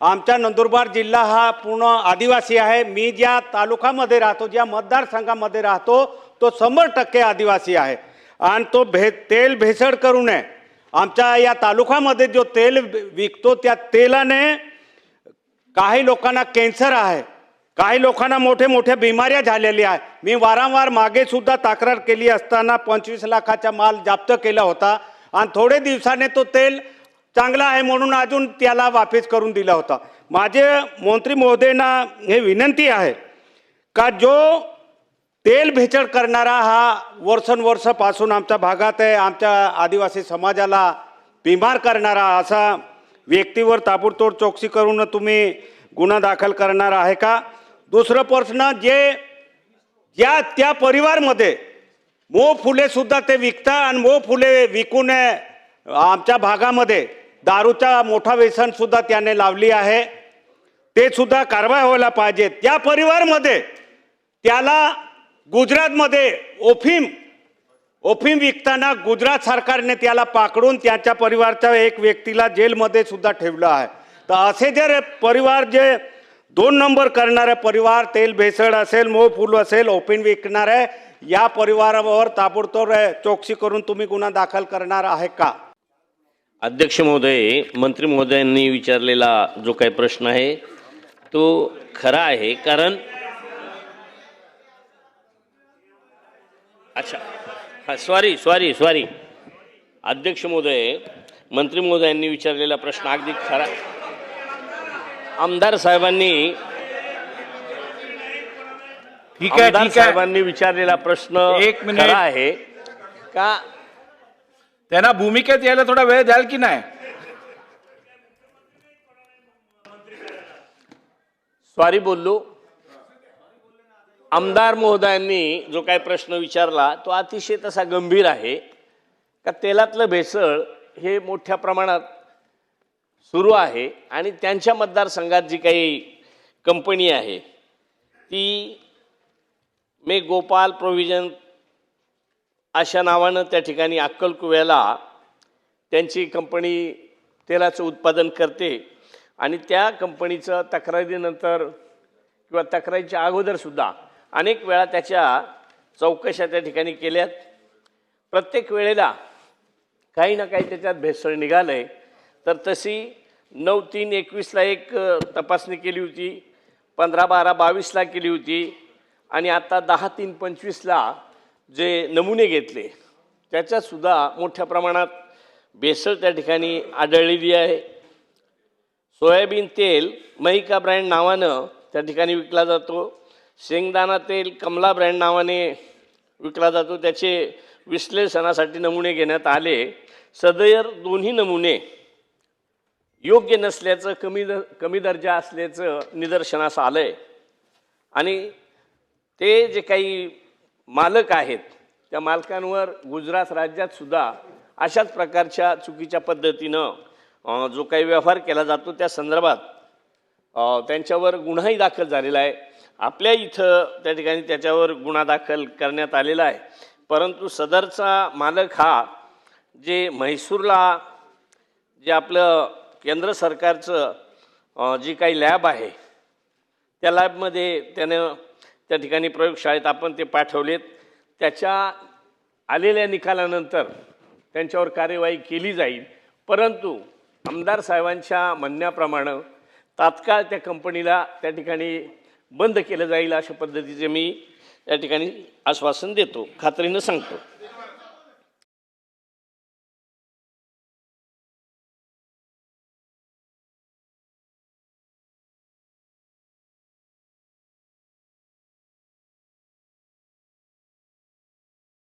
आमचा नंदुरबार जिल्हा हा पूर्ण आदिवासी आहे. मी ज्या तालुकामध्ये राहतो ज्या मतदारसंघामध्ये राहतो तो शंभर टक्के आदिवासी आहे. आणि तो भे तेल भेसळ करू नये. आमच्या या तालुकामध्ये जो तेल विकतो त्या तेलाने काही लोकांना कॅन्सर आहे. काही लोकांना मोठे मोठ्या बिमाऱ्या झालेल्या आहे. मी वारंवार मागेसुद्धा तक्रार केली असताना पंचवीस लाखाचा माल जप्त केला होता. आणि थोडे दिवसाने तो तेल चांगला आहे म्हणून अजून त्याला वापस करून दिला होता. माझे मंत्री महोदयांना हे विनंती आहे का जो तेल भेचड करणारा हा वर्षानुवर्षापासून आमच्या भागात आहे आमच्या आदिवासी समाजाला बिमार करणारा असा व्यक्तीवर ताबडतोड चौकशी करून तुम्ही गुन्हा दाखल करणार आहे का? दुसरं प्रश्न जे या त्या परिवारमध्ये मो फुलेसुद्धा ते विकतात आणि मो फुले विकून आमच्या भागामध्ये दारूचा मोठा व्यसन सुद्धा त्याने लावली आहे. ते सुद्धा कारवाई व्हायला पाहिजे त्या परिवारमध्ये त्याला गुजरातमध्ये ओफीम ओफीम विकताना गुजरात सरकारने त्याला पाकडून त्याच्या परिवारच्या एक व्यक्तीला जेलमध्ये सुद्धा ठेवलं आहे. तर असे जर परिवार जे दोन नंबर करणारे परिवार तेल भेसळ असेल मोह फुल असेल ओपिन विकणार आहे या परिवारावर ताबडतोब चौकशी करून तुम्ही गुन्हा दाखल करणार आहे का? अध्यक्ष महोदय मंत्री महोदयांनी विचारलेला जो काही प्रश्न आहे तो खरा आहे कारण अच्छा. हा सॉरी सॉरी सॉरी अध्यक्ष महोदय मंत्री महोदयांनी विचारलेला प्रश्न अगदी खरा. आमदार साहेबांनी ठीक आहे साहेबांनी विचारलेला प्रश्न एक मिनिट. आहे. का त्यांना भूमिकेत यायला थोडा वेळ द्याल की नाही? सॉरी बोललो. आमदार महोदयांनी जो काही प्रश्न विचारला तो अतिशय तसा गंभीर आहे. का तेलातलं भेसळ हे मोठ्या प्रमाणात सुरू आहे आणि त्यांच्या मतदारसंघात जी काही कंपनी आहे ती मे गोपाल प्रोव्हिजन अशा नावानं त्या ठिकाणी अक्कलकुव्याला त्यांची कंपनी तेलाचं उत्पादन करते आणि त्या कंपनीचं तक्रारीनंतर किंवा तक्रारीच्या अगोदरसुद्धा अनेक वेळा त्याच्या चौकशा त्या ठिकाणी केल्यात. प्रत्येक वेळेला काही ना काही त्याच्यात भेसळ निघालं आहे तर तशी नऊ तीन एकवीसला एक तपासणी केली होती पंधरा बारा बावीसला केली होती आणि आता दहा तीन पंचवीसला जे नमुने घेतले त्याच्यातसुद्धा मोठ्या प्रमाणात भेसळ त्या ठिकाणी आढळलेली आहे. सोयाबीन तेल महिका ब्रँड नावानं त्या ठिकाणी विकला जातो. शेंगदाणा तेल कमला ब्रँड नावाने विकला जातो. त्याचे विश्लेषणासाठी नमुने घेण्यात आले. सदयर दोन्ही नमुने योग्य नसल्याचं कमी द कमी दर्जा असल्याचं निदर्शनास आलं आहे आणि ते जे काही मालक आहेत. त्या मालकांवर गुजरात राज्यात सुद्धा अशाच प्रकारच्या चुकीच्या पद्धतीनं जो काही व्यवहार केला जातो त्या संदर्भात त्यांच्यावर गुन्हाही दाखल झालेला आहे. आपल्या इथं त्या ठिकाणी त्याच्यावर गुन्हा दाखल करण्यात आलेला आहे. परंतु सदरचा मालक हा जे म्हैसूरला जे आपलं केंद्र सरकारचं जी काही लॅब आहे त्या लॅबमध्ये त्यानं त्या ठिकाणी प्रयोगशाळेत आपण ते पाठवलेत. त्याच्या आलेल्या निकालानंतर त्यांच्यावर कार्यवाही केली जाईल. परंतु आमदार साहेबांच्या म्हणण्याप्रमाणे तात्काळ त्या कंपनीला त्या ठिकाणी बंद केलं जाईल अशा पद्धतीचे मी त्या ठिकाणी आश्वासन देतो. खात्रीनं सांगतो.